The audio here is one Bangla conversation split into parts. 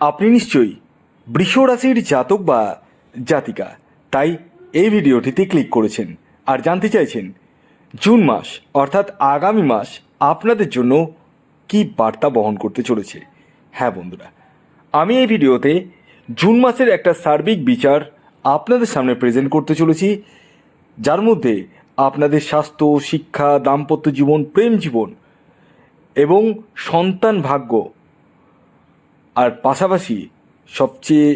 আপনি নিশ্চয়ই বৃষ রাশির জাতক বা জাতিকা, তাই এই ভিডিওটিতে ক্লিক করেছেন। আর জানতে চাইছেন, জুন মাস, অর্থাৎ আগামী মাস, আপনাদের জন্য কি বার্তা বহন করতে চলেছে? হ্যাঁ বন্ধুরা, আমি এই ভিডিওতে জুন মাসের একটা সার্বিক বিচার আপনাদের সামনে প্রেজেন্ট করতে চলেছি, যার মধ্যে আপনাদের স্বাস্থ্য, শিক্ষা, দাম্পত্য জীবন, প্রেম জীবন এবং সন্তান ভাগ্য আর পাশাপাশি সবচেয়ে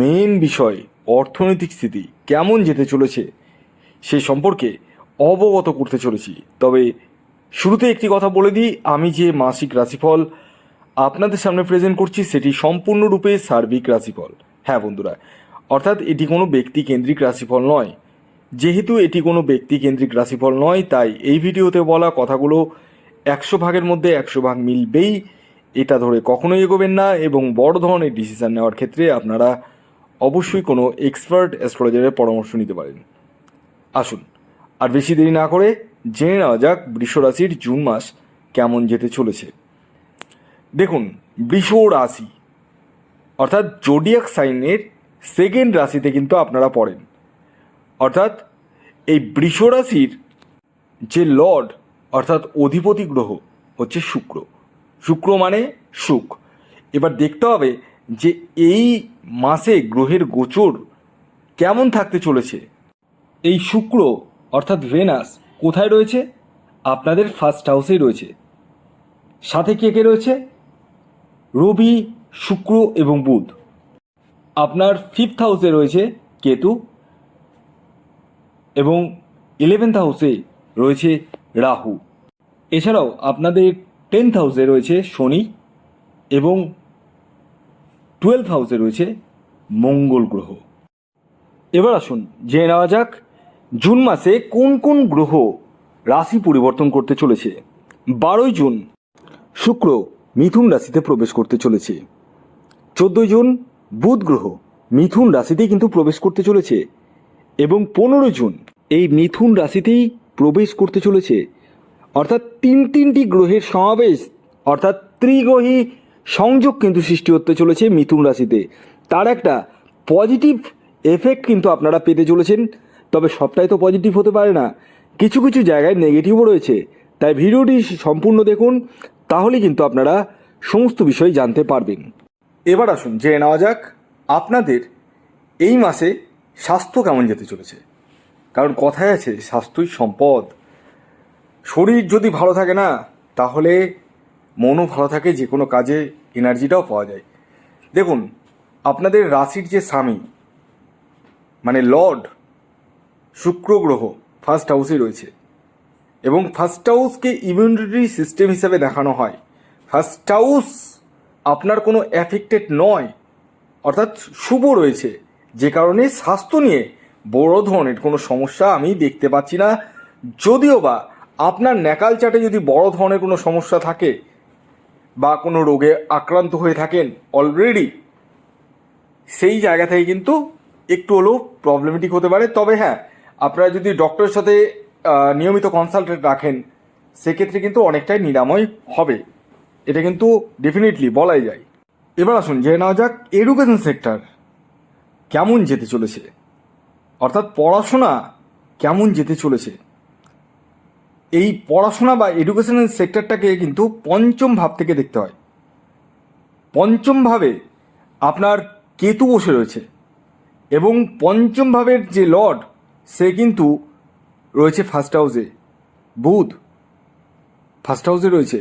মেন বিষয়, অর্থনৈতিক স্থিতি কেমন যেতে চলেছে, সে সম্পর্কে অবগত করতে চলেছি। তবে শুরুতে একটি কথা বলে দিই, আমি যে মাসিক রাশিফল আপনাদের সামনে প্রেজেন্ট করছি, সেটি সম্পূর্ণরূপে সার্বিক রাশিফল। হ্যাঁ বন্ধুরা, অর্থাৎ এটি কোনো ব্যক্তি কেন্দ্রিক রাশিফল নয়। যেহেতু এটি কোনো ব্যক্তি কেন্দ্রিক রাশিফল নয়, তাই এই ভিডিওতে বলা কথাগুলো একশো ভাগের মধ্যে একশো ভাগ মিলবেই। এটা ধরে কখনোই এগোবেন না এবং বড় ধরনের ডিসিশান নেওয়ার ক্ষেত্রে আপনারা অবশ্যই কোনো এক্সপার্ট অ্যাস্ট্রোলজারের পরামর্শ নিতে পারেন। আসুন, আর বেশি দেরি না করে জেনে নেওয়া যাক বৃষ রাশির জুন মাস কেমন যেতে চলেছে। দেখুন, বৃষ রাশি, অর্থাৎ জোডিয়াক সাইনের সেকেন্ড রাশিতে কিন্তু আপনারা পড়েন। অর্থাৎ এই বৃষ রাশির যে লর্ড অর্থাৎ অধিপতি গ্রহ হচ্ছে শুক্র। শুক্র মানে সুখ। এবার দেখতে হবে যে এই মাসে গ্রহের গোচর কেমন থাকতে চলেছে। এই শুক্র অর্থাৎ ভেনাস কোথায় রয়েছে? আপনাদের ফার্স্ট হাউসেই রয়েছে। সাথে কে কে রয়েছে? রবি, শুক্র এবং বুধ। আপনার ফিফথ হাউসে রয়েছে কেতু এবং ইলেভেন্থ হাউসে রয়েছে রাহু। এছাড়াও আপনাদের টেন্থ হাউসে রয়েছে শনি এবং টুয়েলভ হাউসে রয়েছে মঙ্গল গ্রহ। এবার আসুন, জেনে নেওয়া যাক জুন মাসে কোন কোন গ্রহ রাশি পরিবর্তন করতে চলেছে। বারোই জুন শুক্র মিথুন রাশিতে প্রবেশ করতে চলেছে। চোদ্দই জুন বুধ গ্রহ মিথুন রাশিতেই কিন্তু প্রবেশ করতে চলেছে এবং পনেরোই জুন এই মিথুন রাশিতেই প্রবেশ করতে চলেছে। অর্থাৎ তিন তিনটি গ্রহের সমাবেশ, অর্থাৎ ত্রিগ্রহী সংযোগ কিন্তু সৃষ্টি হতে চলেছে মিথুন রাশিতে। তার একটা পজিটিভ এফেক্ট কিন্তু আপনারা পেতে চলেছেন, তবে সবটাই তো পজিটিভ হতে পারে না। কিছু কিছু জায়গায় নেগেটিভও রয়েছে। তাই ভিডিওটি সম্পূর্ণ দেখুন, তাহলে কিন্তু আপনারা সমস্ত বিষয় জানতে পারবেন। এবার আসুন, জেনে নেওয়া যাক আপনাদের এই মাসে স্বাস্থ্য কেমন যেতে চলেছে। কারণ কথায় আছে, স্বাস্থ্যই সম্পদ। শরীর যদি ভালো থাকে না, তাহলে মনও ভালো থাকে যে কোনো কাজে এনার্জিটাও পাওয়া যায়। দেখুন, আপনাদের রাশির যে স্বামী মানে লর্ড, শুক্র গ্রহ ফার্স্ট হাউসে রয়েছে। এবং ফার্স্ট হাউসকে ইমিউনিটি সিস্টেম হিসাবে দেখানো হয়। ফার্স্ট হাউস আপনার কোনো অ্যাফেক্টেড নয়, অর্থাৎ শুভ রয়েছে। যে কারণে স্বাস্থ্য নিয়ে বড় ধরনের কোনো সমস্যা আমি দেখতে পাচ্ছি না। যদিও বা আপনার ন্যাকাল চাটে যদি বড় ধরনের কোনো সমস্যা থাকে বা কোনো রোগে আক্রান্ত হয়ে থাকেন অলরেডি সেই জায়গা থেকে কিন্তু একটু হলেও প্রবলেমেটিক হতে পারে। তবে হ্যাঁ আপনারা যদি ডক্টরের সাথে নিয়মিত কনসালটেন্ট রাখেন, সেক্ষেত্রে কিন্তু অনেকটাই নিরাময় হবে। এটা কিন্তু ডেফিনেটলি বলাই যায়। এবার আসুন, জেনে নেওয়া যাক এডুকেশন সেক্টর কেমন যেতে চলেছে। অর্থাৎ পড়াশোনা কেমন যেতে চলেছে। এই পড়াশোনা বা এডুকেশনাল সেক্টরটাকে কিন্তু পঞ্চম ভাব থেকে দেখতে হয়। পঞ্চম ভাবে আপনার কেতু বসে রয়েছে এবং পঞ্চম ভাবের যে লর্ড, সে কিন্তু রয়েছে ফার্স্ট হাউসে বুধ ফার্স্ট হাউসে রয়েছে।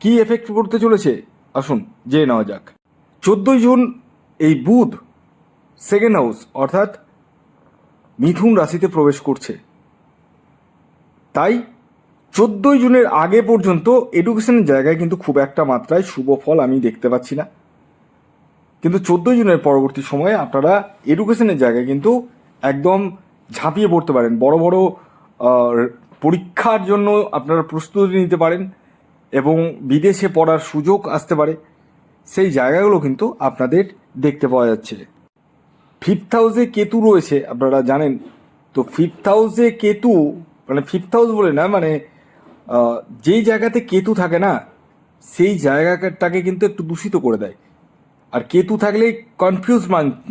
কি এফেক্ট করতে চলেছে? আসুন জেনে নেওয়া যাক। চোদ্দোই জুন এই বুধ সেকেন্ড হাউস অর্থাৎ মিথুন রাশিতে প্রবেশ করছে। তাই চোদ্দোই জুনের আগে পর্যন্ত এডুকেশনের জায়গায় কিন্তু খুব একটা মাত্রায় শুভ ফল আমি দেখতে পাচ্ছি না। কিন্তু চোদ্দোই জুনের পরবর্তী সময়ে আপনারা এডুকেশনের জায়গায় কিন্তু একদম ঝাঁপিয়ে পড়তে পারেন। বড় বড় পরীক্ষার জন্য আপনারা প্রস্তুতি নিতে পারেন এবং বিদেশে পড়ার সুযোগ আসতে পারে। সেই জায়গাগুলো কিন্তু আপনাদের দেখতে পাওয়া যাচ্ছে। ফিফথ হাউসে কেতু রয়েছে, আপনারা জানেন। তো ফিফথ হাউসে কেতু মানে ফিফথ হাউস বলে না মানে যেই জায়গাতে কেতু থাকে না, সেই জায়গাটাকে কিন্তু একটু দূষিত করে দেয়। আর কেতু থাকলে কনফিউজ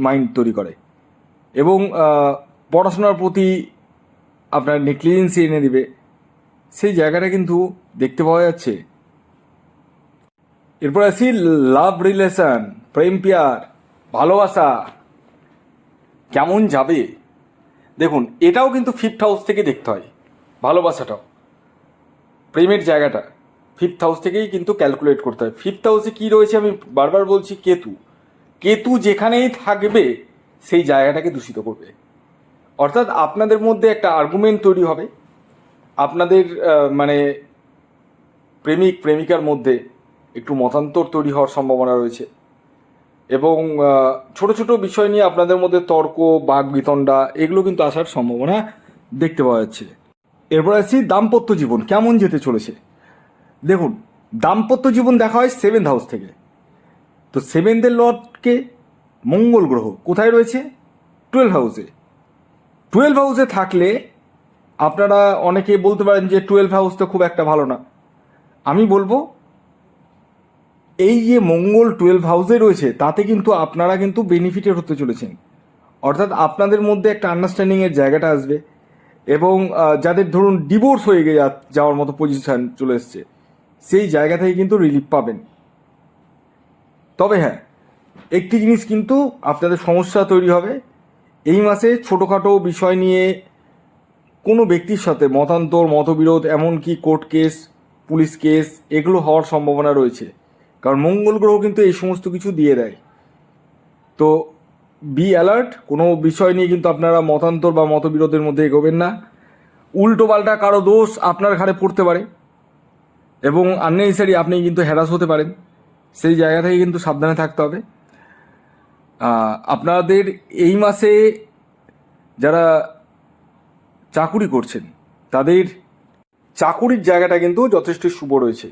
মাইন্ড তৈরি করে। এবং পড়াশোনার প্রতি আপনার নেগলিজেন্সি এনে দিবে। সেই জায়গাটা কিন্তু দেখতে পাওয়া যাচ্ছে। এরপর আসি লাভ রিলেশন প্রেম পিয়ার, ভালোবাসা। কেমন যাবে? দেখুন, এটাও কিন্তু ফিফথ হাউস থেকে দেখতে হয়, ভালোবাসাটাও। প্রেমের জায়গাটা। ফিফথ হাউস থেকেই কিন্তু ক্যালকুলেট করতে হয়। ফিফথ হাউসে কী রয়েছে আমি বারবার বলছি, কেতু। কেতু যেখানেই থাকবে, সেই জায়গাটাকে দূষিত করবে। অর্থাৎ আপনাদের মধ্যে একটা আর্গুমেন্ট তৈরি হবে। আপনাদের মানে প্রেমিক, প্রেমিকার মধ্যে একটু মতান্তর তৈরি হওয়ার সম্ভাবনা রয়েছে। এবং ছোট ছোট বিষয় নিয়ে আপনাদের মধ্যে তর্ক বাঘ বিতণ্ডা, এগুলো কিন্তু আসার সম্ভাবনা দেখতে পাওয়া যাচ্ছে। এরপর আসছি দাম্পত্য জীবন, কেমন যেতে চলেছে? দেখুন, দাম্পত্য জীবন দেখা হয় সেভেন্থ হাউস থেকে। তো সেভেন্থের লর্ডকে মঙ্গল গ্রহ কোথায় রয়েছে? টুয়েলভ হাউসে টুয়েলভ হাউসে থাকলে আপনারা অনেকে বলতে পারেন যে টুয়েলভ হাউস তো খুব একটা ভালো না। আমি বলব, এই যে মঙ্গল টুয়েলভ হাউসে রয়েছে, তাতে কিন্তু আপনারা কিন্তু বেনিফিটেড হতে চলেছেন। অর্থাৎ আপনাদের মধ্যে একটা আন্ডারস্ট্যান্ডিংয়ের জায়গাটা আসবে। এবং যাদের ধরুন ডিভোর্স হয়ে গিয়ে যাওয়ার মতো পজিশন চলে এসছে, সেই জায়গা থেকে কিন্তু রিলিফ পাবেন। তবে হ্যাঁ একটি জিনিস কিন্তু আপনাদের সমস্যা তৈরি হবে। এই মাসে ছোটোখাটো বিষয় নিয়ে কোনো ব্যক্তির সাথে মতান্তর, মতবিরোধ, এমনকি কোর্ট কেস পুলিশ কেস এগুলো হওয়ার সম্ভাবনা রয়েছে। কারণ মঙ্গল গ্রহ কিন্তু এই সমস্ত কিছু দিয়ে দেয়। তো বি অ্যালার্ট কোনো বিষয় নিয়ে কিন্তু আপনারা মতান্তর বা মতবিরোধের মধ্যে এগোবেন না। উল্টো পাল্টা কারও দোষ আপনার ঘাড়ে পড়তে পারে এবং আননেসারি আপনি কিন্তু হ্যারাস হতে পারেন। সেই জায়গা থেকে কিন্তু সাবধানে থাকতে হবে। আপনাদের এই মাসে যারা চাকুরি করছেন, তাদের চাকুরির জায়গাটা কিন্তু যথেষ্ট শুভ রয়েছে।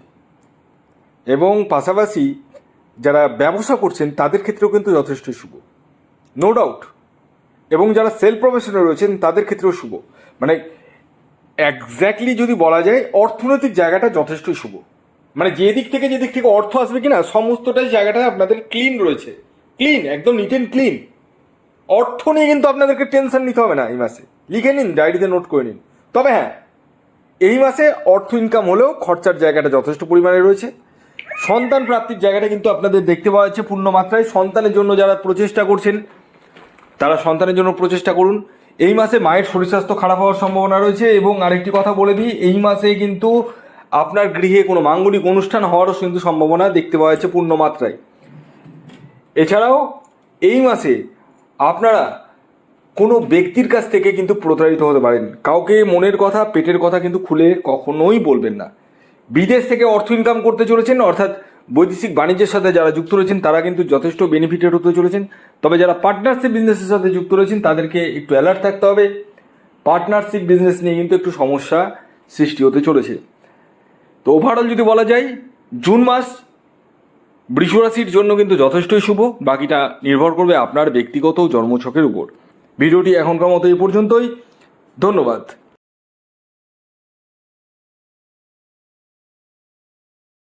এবং পাশাপাশি যারা ব্যবসা করছেন, তাদের ক্ষেত্রেও কিন্তু যথেষ্ট শুভ। নো ডাউট এবং যারা সেলফ প্রফেশনাল রয়েছেন, তাদের ক্ষেত্রেও শুভ। মানে একজ্যাক্টলি যদি বলা যায়, অর্থনৈতিক জায়গাটা যথেষ্টই শুভ। মানে যে দিক থেকে যে দিক থেকে অর্থ আসবে কিনা, সমস্তটাই জায়গাটা আপনাদের ক্লিন রয়েছে। ক্লিন একদম নিট অ্যান্ড ক্লিন অর্থ নিয়ে কিন্তু আপনাদেরকে টেনশন নিতে হবে না এই মাসে। লিখে নিন ডায়েরিতে নোট করে নিন। তবে হ্যাঁ এই মাসে অর্থ ইনকাম হলেও খরচার জায়গাটা যথেষ্ট পরিমাণে রয়েছে। সন্তান প্রাপ্তির জায়গাটা কিন্তু আপনাদের দেখতে পাওয়া যাচ্ছে পূর্ণ মাত্রায় সন্তানের জন্য যারা প্রচেষ্টা করছেন তারা সন্তানের জন্য প্রচেষ্টা করুন। এই মাসে মায়ের শরীর স্বাস্থ্য খারাপ হওয়ার সম্ভাবনা রয়েছে এবং আরেকটি কথা বলে দিই, এই মাসে কিন্তু আপনার গৃহে কোনো মাঙ্গলিক অনুষ্ঠান হওয়ারও কিন্তু সম্ভাবনা দেখতে পাওয়া যাচ্ছে পূর্ণ মাত্রায় এছাড়াও এই মাসে আপনারা কোনো ব্যক্তির কাছ থেকে কিন্তু প্রতারিত হতে পারেন। কাউকে মনের কথা, পেটের কথা কিন্তু খুলে কখনোই বলবেন না। বিদেশ থেকে অর্থ ইনকাম করতে চলেছেন, অর্থাৎ বৈদেশিক বাণিজ্যের সাথে যারা যুক্ত রয়েছেন, তারা কিন্তু যথেষ্ট বেনিফিটেড হতে চলেছেন। তবে যারা পার্টনারশিপ বিজনেসের সাথে যুক্ত রয়েছেন, তাদেরকে একটু অ্যালার্ট থাকতে হবে। পার্টনারশিপ বিজনেস নিয়ে কিন্তু একটু সমস্যা সৃষ্টি হতে চলেছে। তো ওভারঅল যদি বলা যায়, জুন মাস বৃষরাশির জন্য কিন্তু যথেষ্টই শুভ, বাকিটা নির্ভর করবে আপনার ব্যক্তিগত জন্মছকের উপর। ভিডিওটি এখনকার মতো এই পর্যন্তই। ধন্যবাদ।